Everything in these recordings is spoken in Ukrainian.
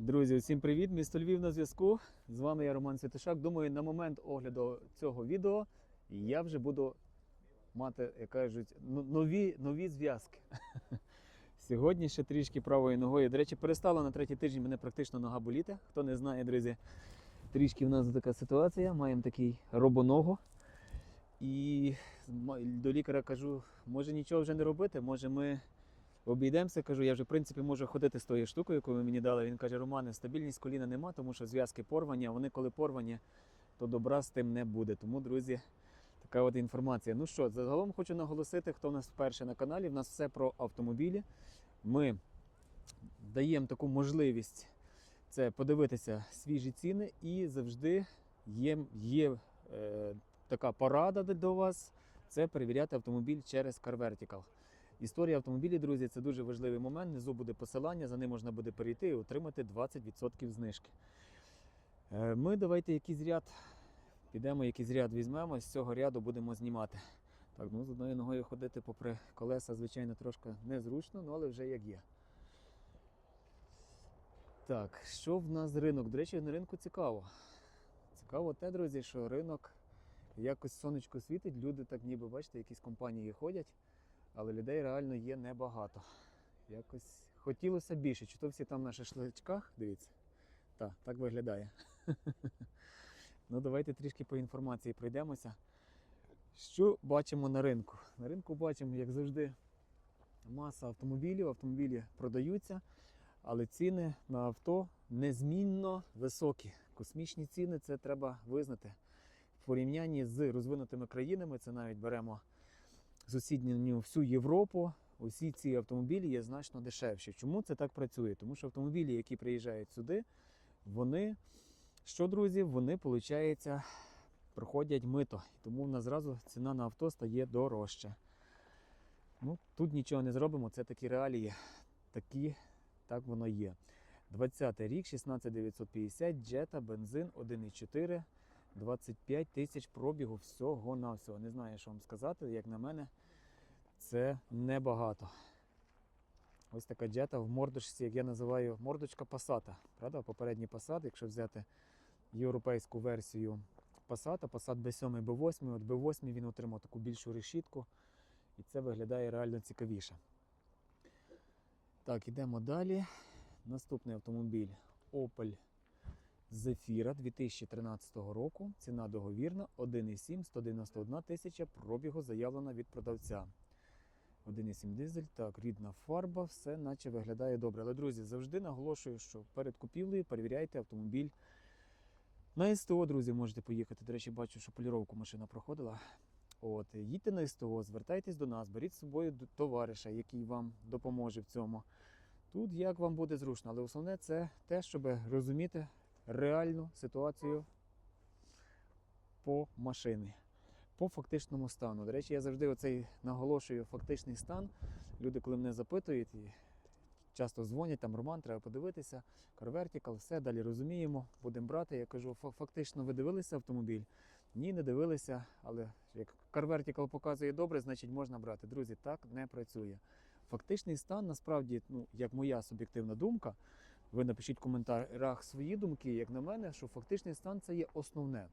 Друзі, усім привіт! Місто Львів на зв'язку. З вами я Роман Святишак. Думаю, на момент огляду цього відео я вже буду мати, як кажуть, ну- нові, нові зв'язки. Сьогодні ще трішки правою ногою. До речі, перестала на третій тиждень мене практично нога боліти. Хто не знає, друзі, трішки в нас така ситуація. Маємо такий робоногу. І до лікаря кажу, може нічого вже не робити, може ми обійдемося. Кажу, я вже в принципі можу ходити з тою штукою, яку ви мені дали. Він каже, Романе, стабільність коліна нема, тому що зв'язки порвані, а вони коли порвані, то добра з тим не буде. Тому, друзі, така от інформація. Ну що, загалом хочу наголосити, хто в нас вперше на каналі. В нас все про автомобілі. Ми даємо таку можливість це подивитися свіжі ціни, і завжди є, є е, така порада до вас. Це перевіряти автомобіль через Car Vertical. Історія автомобілів, друзі, це дуже важливий момент. Внизу буде посилання, за ним можна буде перейти і отримати 20% знижки. Е, Ми давайте якийсь ряд підемо, якийсь ряд візьмемо, з цього ряду будемо знімати. Так, ну з одною ногою ходити попри колеса, звичайно, трошки незручно, ну але вже як є. Так, що в нас ринок? До речі, на ринку цікаво. Цікаво те, друзі, що ринок якось сонечко світить, люди так ніби, бачите, якісь компанії ходять, але людей реально є небагато. Якось хотілося більше. Чи то всі там на шашличках, дивіться. Так, так виглядає. ну, давайте трішки по інформації пройдемося. Що бачимо на ринку? На ринку бачимо, як завжди, маса автомобілів. Автомобілі продаються, але ціни на авто незмінно високі. Космічні ціни це треба визнати. В порівнянні з розвинутими країнами, це навіть беремо сусідню всю Європу. Усі ці автомобілі є значно дешевші. Чому це так працює? Тому що автомобілі, які приїжджають сюди, вони, що, друзі, вони, виходить, проходять мито. Тому в нас зразу ціна на авто стає дорожче. Ну, тут нічого не зробимо, це такі реалії. Такі, так воно є. 20 рік, 16950, джета, бензин 1,4, 25 тисяч пробігу всього на всього. Не знаю, що вам сказати, як на мене, це небагато. Ось така джета в мордочці, як я називаю, мордочка Passat. Правда, попередній Passat, якщо взяти європейську версію Passat, Passat B7 B8, от B8 він отримав таку більшу решітку, і це виглядає реально цікавіше. Так, ідемо далі. Наступний автомобіль Opel Zafira 2013 року. Ціна договірна 1,7, 191 тисяча, пробігу заявлена від продавця. 1,7 дизель, так, рідна фарба, все наче виглядає добре. Але, друзі, завжди наголошую, що перед купівлею перевіряйте автомобіль. На СТО, друзі, можете поїхати. До речі, бачу, що поліровку машина проходила. От, їдьте на СТО, звертайтесь до нас, беріть з собою товариша, який вам допоможе в цьому. Тут як вам буде зручно, але основне це те, щоб розуміти реальну ситуацію по машині, по фактичному стану. До речі, я завжди оцей наголошую фактичний стан. Люди, коли мене запитують і часто дзвонять, там Роман, треба подивитися, Car все далі розуміємо, будемо брати. Я кажу, фактично ви дивилися автомобіль? Ні, не дивилися, але як Car показує добре, значить можна брати. Друзі, так не працює. Фактичний стан, насправді, ну, як моя суб'єктивна думка, ви напишіть в коментарях свої думки, як на мене, що фактичний стан це є основне.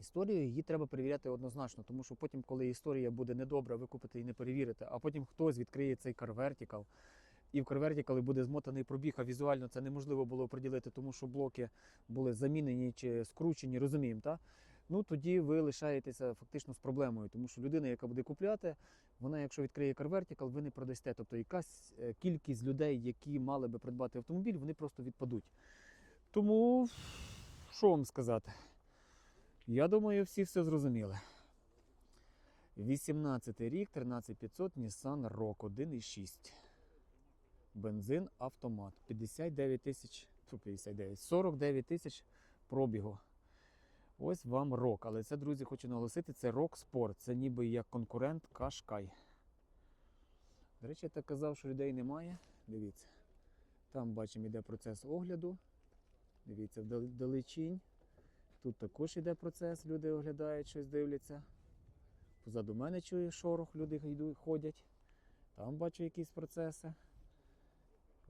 Історію її треба перевіряти однозначно, тому що потім, коли історія буде недобра, ви купите і не перевірите, а потім хтось відкриє цей Vertical, і в Car буде змотаний пробіг, а візуально це неможливо було приділити, тому що блоки були замінені чи скручені, розуміємо, так? Ну тоді ви лишаєтеся фактично з проблемою, тому що людина, яка буде купляти, вона, якщо відкриє Car ви не продасте. Тобто якась е, кількість людей, які мали би придбати автомобіль, вони просто відпадуть. Тому, що вам сказати? Я думаю, всі все зрозуміли. 18 рік, 13500, Nissan Rogue 1.6. Бензин, автомат. 59 тисяч, фу, 59, 49 тисяч пробігу. Ось вам рок. Але це, друзі, хочу наголосити, це рок спорт. Це ніби як конкурент Кашкай. До речі, я так казав, що людей немає. Дивіться. Там бачимо, йде процес огляду. Дивіться, вдалечінь. Тут також йде процес, люди оглядають, щось дивляться. Позаду мене чую шорох, люди йдуть, ходять. Там бачу якісь процеси.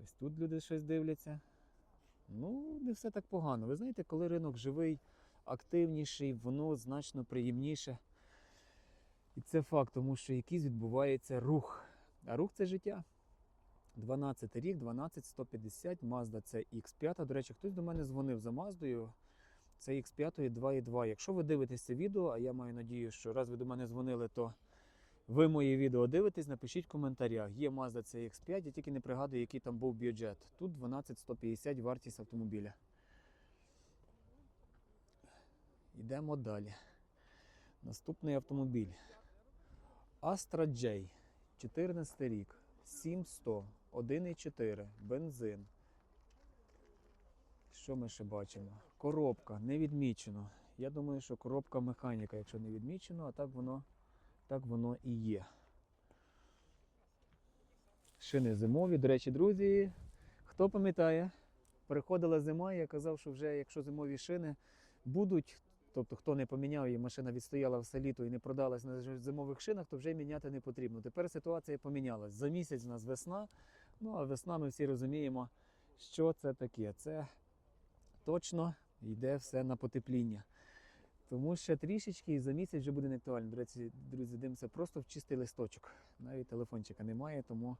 Ось тут люди щось дивляться. Ну, не все так погано. Ви знаєте, коли ринок живий, активніший, воно значно приємніше. І це факт, тому що якийсь відбувається рух. А рух це життя. 12 рік, 12 150, Mazda це X5. До речі, хтось до мене дзвонив за Маздою. Це X5 2.2. Якщо ви дивитесь це відео, а я маю надію, що раз ви до мене дзвонили, то ви моє відео дивитесь, напишіть в коментарях. Є Mazda CX5, я тільки не пригадую, який там був бюджет. Тут 12 150 вартість автомобіля. Йдемо далі. Наступний автомобіль. Astra J, 14 рік, 7100, 1,4, бензин. Що ми ще бачимо? Коробка не відмічено. Я думаю, що коробка механіка, якщо не відмічено, а так воно, так воно і є. Шини зимові. До речі, друзі, хто пам'ятає, приходила зима, я казав, що вже якщо зимові шини будуть, тобто хто не поміняв і машина відстояла все літо і не продалась на зимових шинах, то вже міняти не потрібно. Тепер ситуація помінялась. За місяць у нас весна. Ну а весна ми всі розуміємо, що це таке. Це точно йде все на потепління. Тому що трішечки і за місяць вже буде не актуально. До речі, друзі, дивимося просто в чистий листочок. Навіть телефончика немає, тому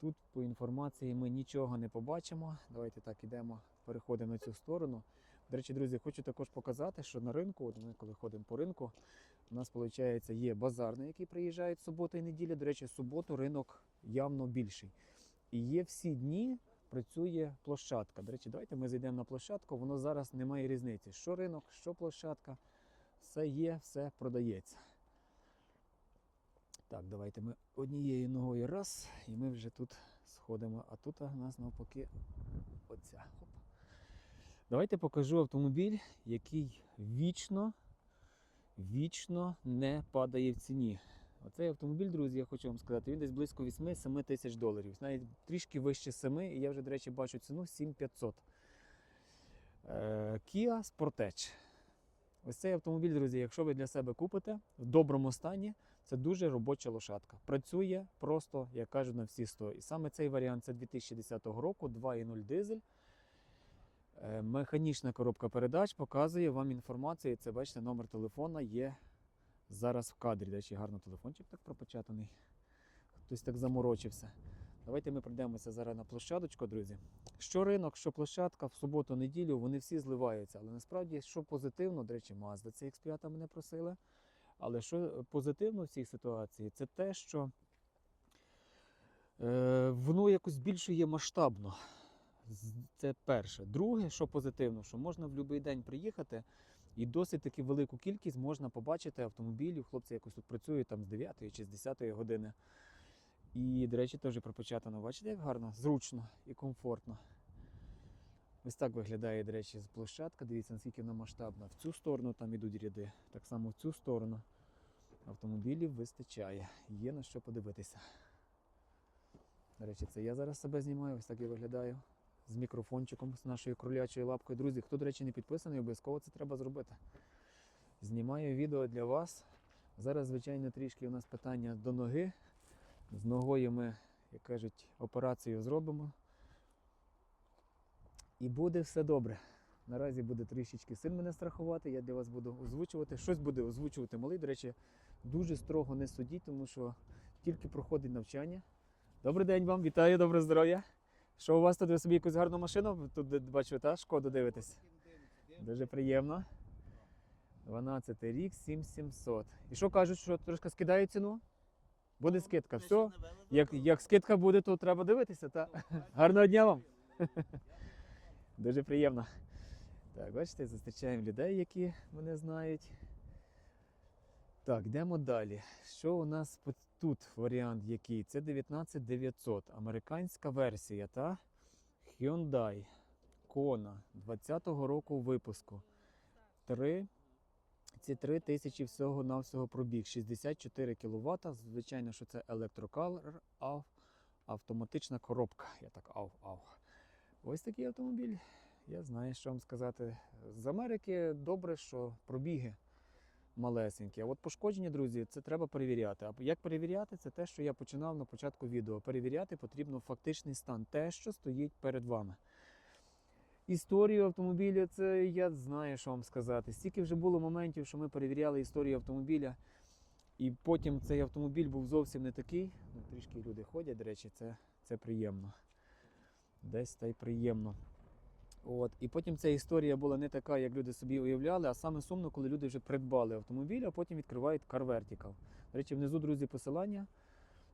тут по інформації ми нічого не побачимо. Давайте так ідемо, переходимо на цю сторону. До речі, друзі, хочу також показати, що на ринку, от ми коли ходимо по ринку, у нас виходить є базар, на який приїжджають субота і неділя. До речі, суботу ринок явно більший. І є всі дні працює площадка. До речі, давайте ми зайдемо на площадку. Воно зараз не має різниці. Що ринок, що площадка, все є, все продається. Так, давайте ми однією ногою раз, і ми вже тут сходимо. А тут у нас навпаки оця. Хоп. Давайте покажу автомобіль, який вічно, вічно не падає в ціні. Оцей автомобіль, друзі, я хочу вам сказати, він десь близько 8-7 тисяч доларів. Навіть трішки вище 7, і я вже, до речі, бачу ціну 7500. Е, Kia Sportage. Ось цей автомобіль, друзі, якщо ви для себе купите в доброму стані, це дуже робоча лошадка. Працює просто, як кажуть, на всі 100. І саме цей варіант це 2010 року, 2.0 дизель. Е, Механічна коробка передач показує вам інформацію. Це бачите, номер телефона є зараз в кадрі. До речі, гарно телефончик так пропечатаний. Хтось так заморочився. Давайте ми пройдемося зараз на площадочку, друзі. Що ринок, що площадка, в суботу, неділю вони всі зливаються. Але насправді, що позитивно, до речі, Mazda CX5 мене просили. Але що позитивно в цій ситуації, це те, що е, воно якось збільшує масштабно. Це перше. Друге, що позитивно, що можна в будь-який день приїхати і досить таки велику кількість можна побачити автомобілів. Хлопці якось тут працюють там з 9 чи з 10 години. І, до речі, теж пропечатано. Бачите, як гарно, зручно і комфортно. Ось так виглядає, до речі, з площадка. Дивіться, наскільки вона масштабна. В цю сторону там ідуть ряди. Так само в цю сторону автомобілів вистачає. Є на що подивитися. До речі, це я зараз себе знімаю, ось так я виглядаю. З мікрофончиком, з нашою кролячою лапкою. Друзі, хто, до речі, не підписаний, обов'язково це треба зробити. Знімаю відео для вас. Зараз, звичайно, трішки у нас питання до ноги. З ногою ми, як кажуть, операцію зробимо. І буде все добре. Наразі буде трішечки син мене страхувати, я для вас буду озвучувати. Щось буде озвучувати малий. До речі, дуже строго не судіть, тому що тільки проходить навчання. Добрий день вам, вітаю, добре здоров'я. Що у вас тут ви собі якусь гарну машину? Тут бачу, та шкоду дивитесь. Дуже приємно. 12 рік, 7700. І що кажуть, що трошки скидають ціну? Буде скидка. Все. Як, як скидка буде, то треба дивитися. Та? Гарного дня вам. Дуже приємно. Так, бачите, зустрічаємо людей, які мене знають. Так, йдемо далі. Що у нас по- тут варіант який? Це 19900, американська версія, та? Hyundai Kona 20-го року випуску. Три, ці 3 тисячі всього навсього пробіг. 64 кВт. Звичайно, що це електрокар, ав, автоматична коробка. Я так ав, ав. Ось такий автомобіль. Я знаю, що вам сказати. З Америки добре, що пробіги малесенькі. А от пошкодження, друзі, це треба перевіряти. А як перевіряти? Це те, що я починав на початку відео. Перевіряти потрібно фактичний стан, те, що стоїть перед вами. Історію автомобіля, це я знаю, що вам сказати. Стільки вже було моментів, що ми перевіряли історію автомобіля, і потім цей автомобіль був зовсім не такий. Ну, трішки люди ходять, до речі, це, це приємно. Десь та й приємно. От. І потім ця історія була не така, як люди собі уявляли, а саме сумно, коли люди вже придбали автомобіль, а потім відкривають Car Vertical. До речі, внизу, друзі, посилання.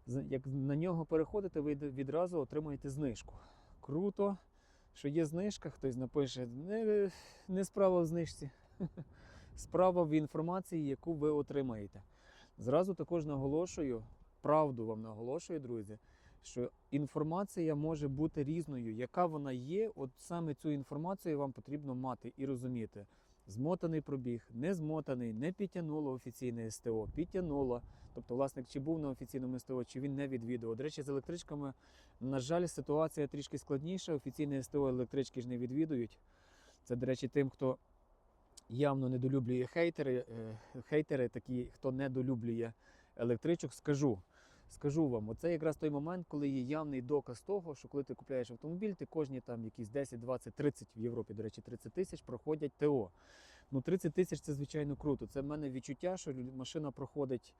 Як на нього переходите, ви відразу отримаєте знижку. Круто, що є знижка, хтось напише, не, не справа в знижці. Справа в інформації, яку ви отримаєте. Зразу також наголошую, правду вам наголошую, друзі, що інформація може бути різною. Яка вона є, от саме цю інформацію вам потрібно мати і розуміти. Змотаний пробіг, не змотаний, не підтягнуло офіційне СТО, підтягнуло. Тобто власник чи був на офіційному СТО, чи він не відвідував. До речі, з електричками, на жаль, ситуація трішки складніша. Офіційне СТО електрички ж не відвідують. Це, до речі, тим, хто явно недолюблює хейтери, е, хейтери, такі, хто недолюблює електричок, скажу. Скажу вам, оце якраз той момент, коли є явний доказ того, що коли ти купляєш автомобіль, ти кожні там якісь 10, 20, 30 в Європі, до речі, 30 тисяч проходять ТО. Ну, 30 тисяч це звичайно круто. Це в мене відчуття, що машина проходить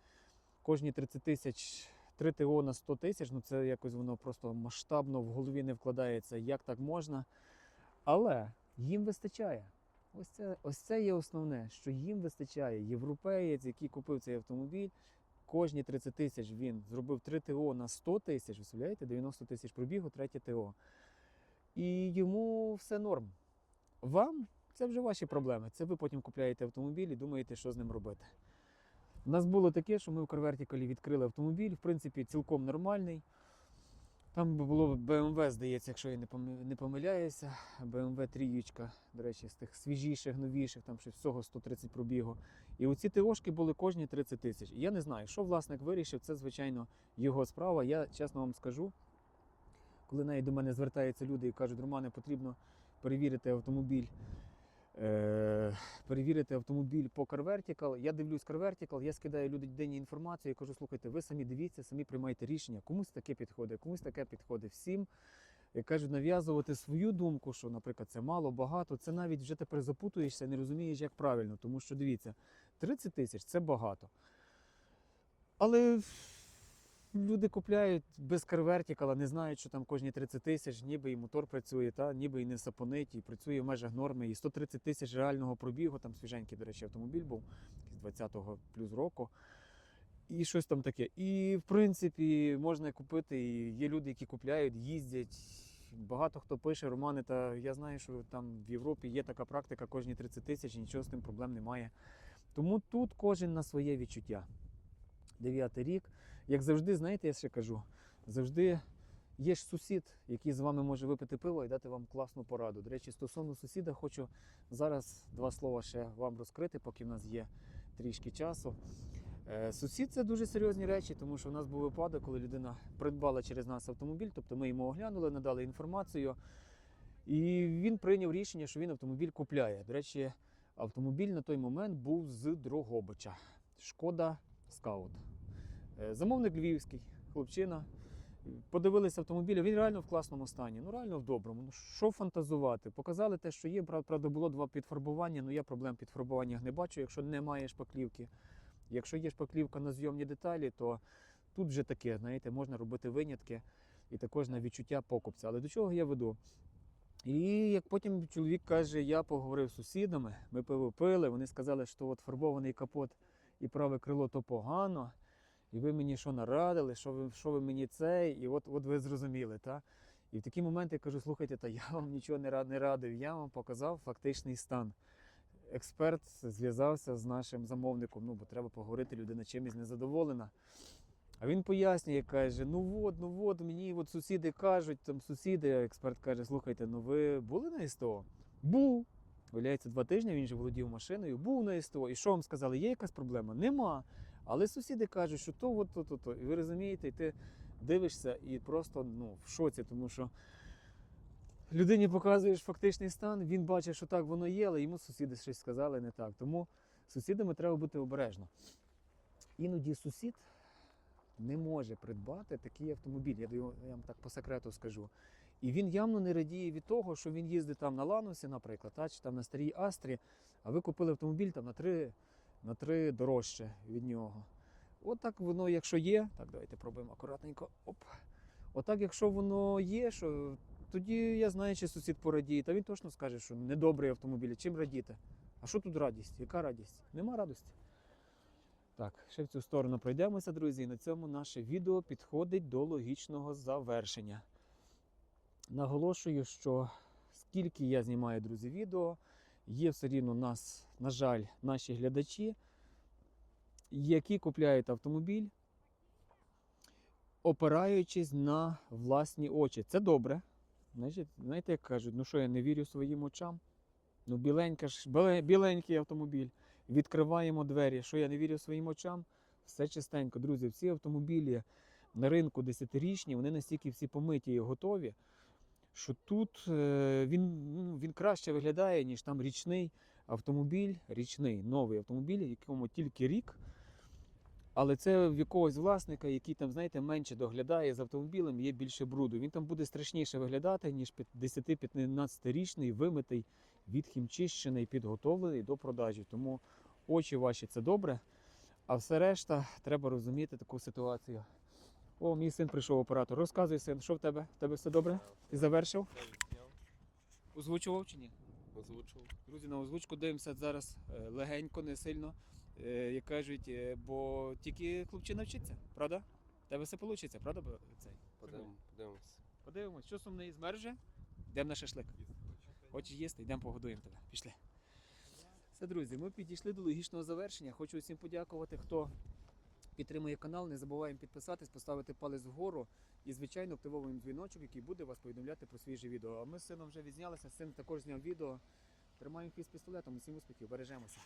кожні 30 тисяч, 3 ТО на 100 тисяч. Ну це якось воно просто масштабно в голові не вкладається, як так можна. Але їм вистачає. Ось це, ось це є основне, що їм вистачає. Європеєць, який купив цей автомобіль, кожні 30 тисяч він зробив 3 ТО на 100 тисяч, уявляєте, 90 тисяч пробігу, третє ТО. І йому все норм. Вам це вже ваші проблеми. Це ви потім купляєте автомобіль і думаєте, що з ним робити. У нас було таке, що ми в Карвертікалі відкрили автомобіль, в принципі, цілком нормальний. Там було BMW, здається, якщо я не помиляюся. BMW трієчка, до речі, з тих свіжіших, новіших, там щось всього 130 пробігу. І оці ТОшки були кожні 30 тисяч. Я не знаю, що власник вирішив, це, звичайно, його справа. Я чесно вам скажу, коли навіть до мене звертаються люди і кажуть, Романе, потрібно перевірити автомобіль. Е, перевірити автомобіль по CarVertical. Я дивлюсь CarVertical, я скидаю людині інформацію і кажу, слухайте, ви самі дивіться, самі приймайте рішення. Комусь таке підходить, комусь таке підходить всім. Я кажу, нав'язувати свою думку, що, наприклад, це мало, багато, це навіть вже тепер запутуєшся, не розумієш, як правильно. Тому що дивіться, 30 тисяч це багато. Але люди купляють без карвертікала, не знають, що там кожні 30 тисяч, ніби і мотор працює, та, ніби і не сапонить, і працює в межах норми. І 130 тисяч реального пробігу, там свіженький, до речі, автомобіль був з 20-го плюс року. І щось там таке. І в принципі можна купити. І є люди, які купляють, їздять. Багато хто пише романи, та я знаю, що там в Європі є така практика кожні 30 тисяч, нічого з тим проблем немає. Тому тут кожен на своє відчуття. Дев'ятий рік. Як завжди, знаєте, я ще кажу, завжди є ж сусід, який з вами може випити пиво і дати вам класну пораду. До речі, стосовно сусіда, хочу зараз два слова ще вам розкрити, поки в нас є трішки часу. Е, Сусід це дуже серйозні речі, тому що в нас був випадок, коли людина придбала через нас автомобіль, тобто ми йому оглянули, надали інформацію, і він прийняв рішення, що він автомобіль купляє. До речі, автомобіль на той момент був з Дрогобича. Шкода Скаут. Е, Замовник львівський, хлопчина. Подивилися автомобіль, він реально в класному стані, ну реально в доброму. Ну що фантазувати? Показали те, що є. Правда, було два підфарбування. Ну я проблем підфарбуваннях не бачу, якщо немає шпаклівки. Якщо є шпаклівка на зйомні деталі, то тут вже таке, знаєте, можна робити винятки і також на відчуття покупця. Але до чого я веду? І як потім чоловік каже, я поговорив з сусідами, ми пиво пили, вони сказали, що от фарбований капот і праве крило то погано. І ви мені що нарадили, що ви, що ви мені це, і от, от ви зрозуміли. Та? І в такі моменти я кажу, слухайте, та я вам нічого не рад- не радив, я вам показав фактичний стан. Експерт зв'язався з нашим замовником, ну бо треба поговорити, людина чимось незадоволена. А він пояснює, каже: ну от, ну от, мені от сусіди кажуть, там сусіди, експерт каже, слухайте, ну ви були на СТО? Був. Виявляється, два тижні він же володів машиною, був на СТО. І що вам сказали, є якась проблема? Нема. Але сусіди кажуть, що то, от, то, то, то. І ви розумієте, і ти дивишся і просто ну, в шоці, тому що людині показуєш фактичний стан, він бачить, що так воно є, але йому сусіди щось сказали не так. Тому з сусідами треба бути обережно. Іноді сусід не може придбати такий автомобіль. Я, даю- я вам так по секрету скажу. І він явно не радіє від того, що він їздить там на Ланусі, наприклад, та, чи там на старій Астрі, а ви купили автомобіль там на три, на три дорожче від нього. От так воно, якщо є, так давайте пробуємо акуратненько. Оп. Отак, якщо воно є, що тоді я знаю, чи сусід порадіє, та він точно скаже, що недобрий автомобіль. Чим радіти? А що тут радість? Яка радість? Нема радості. Так, ще в цю сторону пройдемося, друзі. І на цьому наше відео підходить до логічного завершення. Наголошую, що скільки я знімаю, друзі, відео, є все рівно нас, на жаль, наші глядачі, які купляють автомобіль, опираючись на власні очі. Це добре. Знаєте, як кажуть, ну що я не вірю своїм очам? Ну, біленька ж, біленький автомобіль. Відкриваємо двері. Що я не вірю своїм очам? Все чистенько. Друзі, всі автомобілі на ринку 10-річні, вони настільки всі помиті і готові, що тут е, він, ну, він краще виглядає, ніж там річний автомобіль, річний новий автомобіль, якому тільки рік. Але це в якогось власника, який там, знаєте, менше доглядає з автомобілем, є більше бруду. Він там буде страшніше виглядати, ніж 10-15-річний, вимитий, відхімчищений, підготовлений до продажі. Тому очі ваші це добре. А все решта треба розуміти таку ситуацію. О, мій син прийшов оператор. Розказуй, син, що в тебе? В тебе все добре? Ти завершив? Озвучував чи ні? Озвучив. Друзі, на озвучку дивимося зараз е, легенько, не сильно, е, як кажуть, е, бо тільки хлопчина вчиться, правда? Тебе все вийде, правда? Цей? Подивимо, подивимось. Подивимось, що сумний змерже? Йдемо на шашлик. Хочеш їсти, йдемо погодуємо тебе. Пішли. Все, друзі, ми підійшли до логічного завершення. Хочу всім подякувати, хто підтримує канал. Не забуваємо підписатись, поставити палець вгору і, звичайно, активовуємо дзвіночок, який буде вас повідомляти про свіже відео. А ми з сином вже відзнялися, син також зняв відео. Тримаємо хвіст пістолетом, усім успіхів, бережемося.